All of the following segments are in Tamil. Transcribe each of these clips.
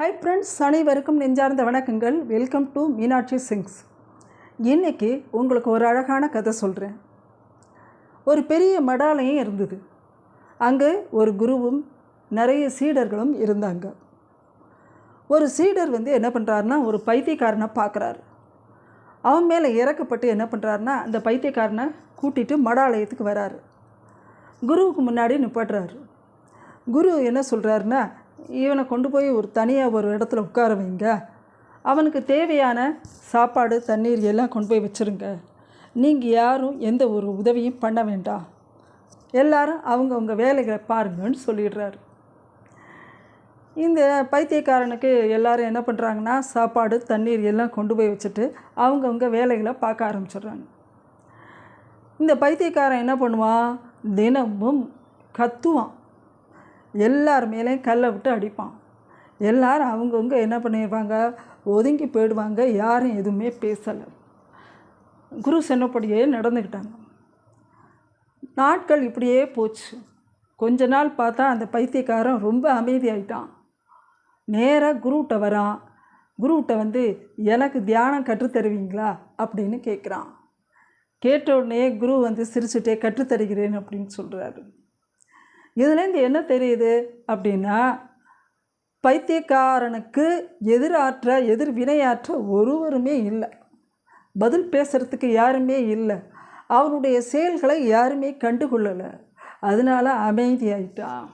ஹை ஃப்ரெண்ட்ஸ் அனைவருக்கும் நெஞ்சார்ந்த வணக்கங்கள். வெல்கம் டு மீனாட்சி சிங்ஸ் இன்றைக்கி உங்களுக்கு ஒரு அழகான கதை சொல்கிறேன் ஒரு பெரிய மடாலயம் இருந்தது. அங்கே ஒரு குருவும் நிறைய சீடர்களும் இருந்தாங்க. ஒரு சீடர் வந்து என்ன பண்ணுறாருன்னா ஒரு பைத்தியக்காரனை பார்க்குறாரு அவன் மேலே இறக்கப்பட்டு என்ன பண்ணுறாருன்னா அந்த பைத்தியக்காரனை கூட்டிகிட்டு மடாலயத்துக்கு வராரு. குருவுக்கு முன்னாடி நிப்பாட்டுறாரு. குரு என்ன சொல்கிறாருன்னா இவனை கொண்டு போய் ஒரு தனியாக ஒரு இடத்துல உட்கார வைங்க. அவனுக்கு தேவையான சாப்பாடு தண்ணீர் எல்லாம் கொண்டு போய் வச்சுருங்க. நீங்கள் யாரும் எந்த ஒரு உதவியும் பண்ண வேண்டாம். எல்லாரும் அவங்கவுங்க வேலைகளை பாருங்கன்னு சொல்லிடுறாரு. இந்த பைத்தியக்காரனுக்கு எல்லாரும் என்ன பண்ணுறாங்கன்னா சாப்பாடு தண்ணீர் எல்லாம் கொண்டு போய் வச்சுட்டு அவங்கவுங்க வேலைகளை பார்க்க ஆரம்பிச்சிடுறாங்க. இந்த பைத்தியக்காரன் என்ன பண்ணுவான்? தினமும் கத்துவான். எல்லார் மேலேயும் கல்லை விட்டு அடிப்பான். எல்லாரும் அவங்கவுங்க என்ன பண்ணிடுவாங்க ஒதுங்கி போயிடுவாங்க. யாரும் எதுவுமே பேசலை. குரு சொன்னபடியே நடந்துக்கிட்டாங்க. நாட்கள் இப்படியே போச்சு. கொஞ்ச நாள் பார்த்தா அந்த பைத்தியக்காரன் ரொம்ப அமைதியாயிட்டான். நேராக குருகிட்ட வரான். குருகிட்ட வந்து எனக்கு தியானம் கற்றுத்தருவீங்களா அப்படின்னு கேட்குறான் கேட்ட உடனே குரு வந்து சிரிச்சுட்டே கற்றுத்தருகிறேன் அப்படின்னு சொல்கிறாரு இதுலேருந்து என்ன தெரியுது அப்படின்னா பைத்தியக்காரனுக்கு எதிராற்ற எதிர் வினையாற்ற ஒருவருமே இல்லை. பதில் பேசுகிறதுக்கு யாருமே இல்லை. அவனுடைய செயல்களை யாருமே கண்டுகொள்ளலை. அதனால அமைதியாயிட்டான்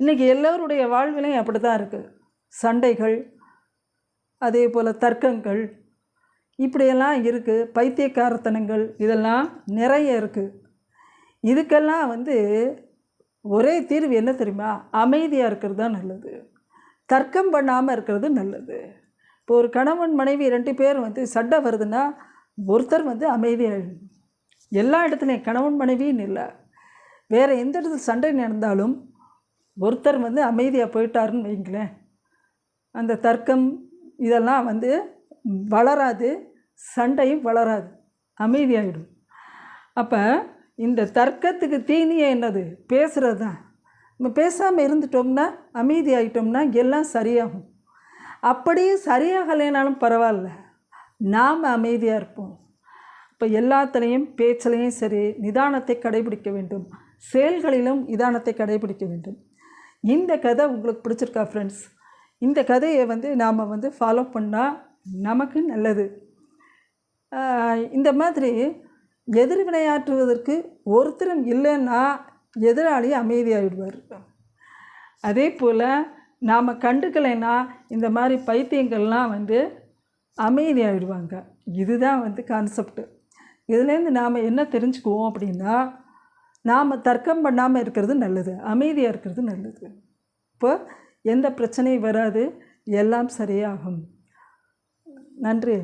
இன்றைக்கி எல்லோருடைய வாழ்விலையும் அப்படி தான் இருக்குது சண்டைகள் அதே போல் தர்க்கங்கள் இப்படியெல்லாம் இருக்குது பைத்தியக்காரத்தனங்கள் இதெல்லாம் நிறைய இருக்குது இதுக்கெல்லாம் வந்து ஒரே தீர்வு என்ன தெரியுமா? அமைதியாக இருக்கிறது தான் நல்லது. தர்க்கம் பண்ணாமல் இருக்கிறது நல்லது. இப்போ ஒரு கணவன் மனைவி ரெண்டு பேர் வந்து சண்டை வருதுன்னா ஒருத்தர் வந்து அமைதியாக எல்லா இடத்துலையும் கணவன் மனைவின்னு இல்லை. வேறு எந்த இடத்துல சண்டை நடந்தாலும் ஒருத்தர் வந்து அமைதியாக போயிட்டாருன்னு வைங்களேன். அந்த தர்க்கம் இதெல்லாம் வந்து வளராது சண்டையும் வளராது அமைதியாகிடும் அப்போ இந்த தர்க்கத்துக்கு தீனியே என்னது? பேசுகிறது தான் நம்ம பேசாமல் இருந்துட்டோம்னா அமைதியாகிட்டோம்னா எல்லாம் சரியாகும். அப்படியே சரியாகலைனாலும் பரவாயில்ல. நாம் அமைதியாக இருப்போம். இப்போ எல்லாத்துலேயும் பேச்சிலையும் சரி நிதானத்தை கடைபிடிக்க வேண்டும். செயல்களிலும் நிதானத்தை கடைபிடிக்க வேண்டும். இந்த கதை உங்களுக்கு பிடிச்சிருக்கா ஃப்ரெண்ட்ஸ் இந்த கதையை வந்து நாம் வந்து ஃபாலோ பண்ணால் நமக்கு நல்லது. இந்த மாதிரி எதிர் வினையாற்றுவதற்கு ஒருத்தரும் இல்லைன்னா எதிராளி அமைதியாகிடுவார் அதே போல் நாம் கண்டுக்கலைன்னா இந்த மாதிரி பைத்தியங்கள்லாம் வந்து அமைதியாகிடுவாங்க இதுதான் வந்து கான்செப்ட் இதுலேருந்து நாம் என்ன தெரிஞ்சுக்குவோம் அப்படின்னா நாம் தர்க்கம் பண்ணாமல் இருக்கிறது நல்லது அமைதியாக இருக்கிறது நல்லது. இப்போ எந்த பிரச்சனையும் வராது எல்லாம் சரியாகும். நன்றி.